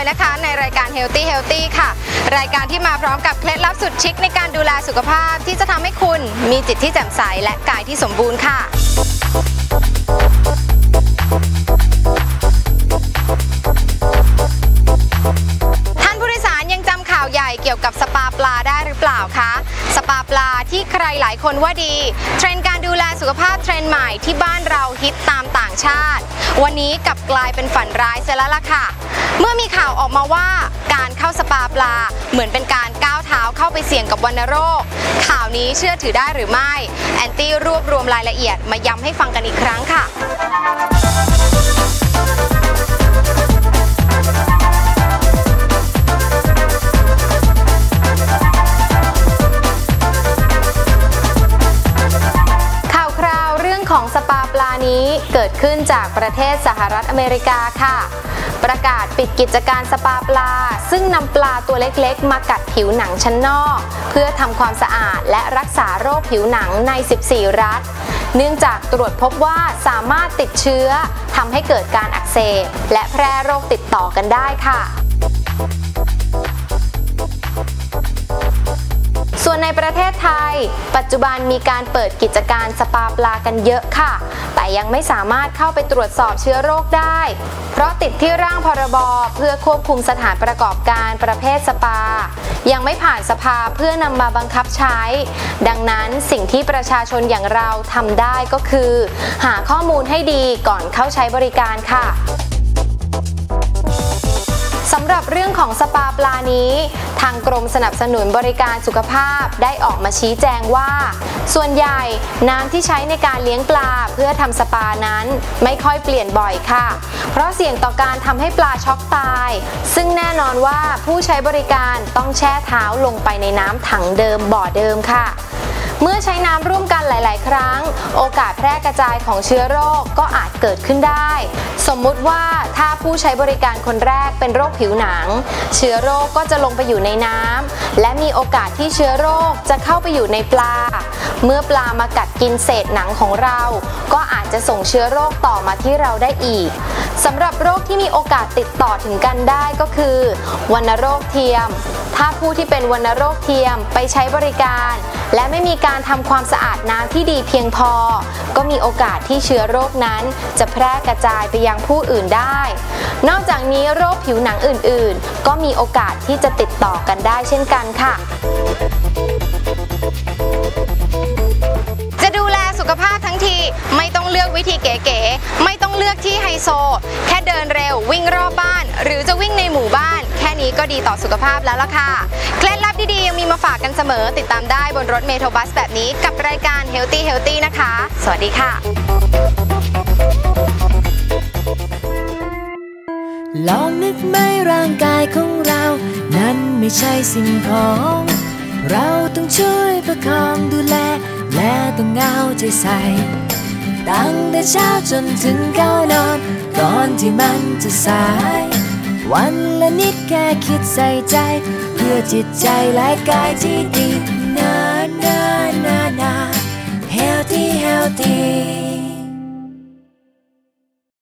เช่นเคยนะคะ ในรายการ Healthy Healthy ค่ะ รายการที่มาพร้อมกับเคล็ดลับสุดชิคในการดูแลสุขภาพที่จะทำให้คุณมีจิตที่แจ่มใสและกายที่สมบูรณ์ค่ะท่านผู้โดยสารยังจำข่าวใหญ่เกี่ยวกับสปาปลาได้หรือเปล่าคะ สปาปลาที่ใครหลายคนว่าดี เทรนด์การดูแลสุขภาพเทรนด์ใหม่ที่บ้านเราฮิตตามต่างชาติ วันนี้กลับกลายเป็นฝันร้ายเสียแล้วล่ะค่ะ เมื่อ อกมาว่าการเข้าสปาปลาเหมือนเป็นการก้าวเท้าเข้าไปเสี่ยงกับวัณโรค ข่าวนี้เชื่อถือได้หรือไม่ แอนตี้รวบรวมรายละเอียดมาย้ำให้ฟังกันอีกครั้งค่ะข่าวคราวเรื่องของสปาปลานี้เกิดขึ้นจากประเทศสหรัฐอเมริกาค่ะ ประกาศปิดกิจการสปาปลา ซึ่งนำปลาตัวเล็กๆ มากัดผิวหนังชั้นนอก เพื่อทำความสะอาดและรักษาโรคผิวหนังใน 14 รัฐ เนื่องจากตรวจพบว่าสามารถติดเชื้อทำให้เกิดการอักเสบและแพร่โรคติดต่อกันได้ค่ะ ส่วนในประเทศไทย ปัจจุบันมีการเปิดกิจการสปาปลากันเยอะค่ะ แต่ยังไม่สามารถเข้าไปตรวจสอบเชื้อโรคได้ เพราะติดที่ร่างพรบเพื่อควบคุมสถานประกอบการประเภทสปา ยังไม่ผ่านสภาเพื่อนำมาบังคับใช้ ดังนั้นสิ่งที่ประชาชนอย่างเราทำได้ก็คือ หาข้อมูลให้ดีก่อนเข้าใช้บริการค่ะ หรับเรื่องของสปาปลานี้ ทางกรมสนับสนุนบริการสุขภาพได้ออกมาชี้แจงว่า ส่วนใหญ่น้ำที่ใช้ในการเลี้ยงปลาเพื่อทำสปานั้นไม่ค่อยเปลี่ยนบ่อยค่ะ เพราะเสี่ยงต่อการทำให้ปลาช็อกตาย ซึ่งแน่นอนว่าผู้ใช้บริการต้องแช่เท้าลงไปในน้ำถังเดิมบ่อเดิมค่ะ เมื่อใช้น้ำร่วมกันหลาย ๆ ครั้ง โอกาสแพร่กระจายของเชื้อโรคก็อาจเกิดขึ้นได้ สมมุติว่าถ้าผู้ใช้บริการคนแรกเป็นโรคผิวหนัง เชื้อโรคก็จะลงไปอยู่ในน้ำและมีโอกาสที่เชื้อโรคจะเข้าไปอยู่ในปลา เมื่อปลามากัดกินเศษหนังของเรา ก็อาจจะส่งเชื้อโรคต่อมาที่เราได้อีกสำหรับโรคที่มีโอกาสติดต่อถึงกันได้ก็คือวัณโรคเทียม ถ้าผู้ที่เป็นวัณโรคเทียมไปใช้บริการ และไม่มีการทำความสะอาดน้ำที่ดีเพียงพอ ก็มีโอกาสที่เชื้อโรคนั้น จะแพร่กระจายไปยังผู้อื่นได้ นอกจากนี้โรคผิวหนังอื่น ๆ ก็มีโอกาสที่จะติดต่อกันได้เช่นกันค่ะจะดูแลสุขภาพทั้งทีไม่ต้องเลือกวิธีเก๋ๆไม่ต้องเลือกที่ไฮโซ แค่เดินเร็ววิ่งรอบบ้าน หรือจะวิ่งในหมู่บ้าน นี้ก็ดีต่อสุขภาพแล้วล่ะค่ะ เคล็ดลับดีๆ ยังมีมาฝากกันเสมอ ติดตามได้บนรถเมโทรบัสแบบนี้กับรายการ Healthy Healthy นะคะ สวัสดีค่ะลองนึกไหมร่างกายของเรา นั้นไม่ใช่สิ่งของ เราต้องช่วยประคองดูแล และต้องเอาใจใส่ ตั้งแต่เช้าจนถึงเข้านอน ก่อนที่มันจะสาย วันละนิดแค่คิดใส่ใจ เพื่อจิตใจและกายที่ดีนานานานา healthy healthy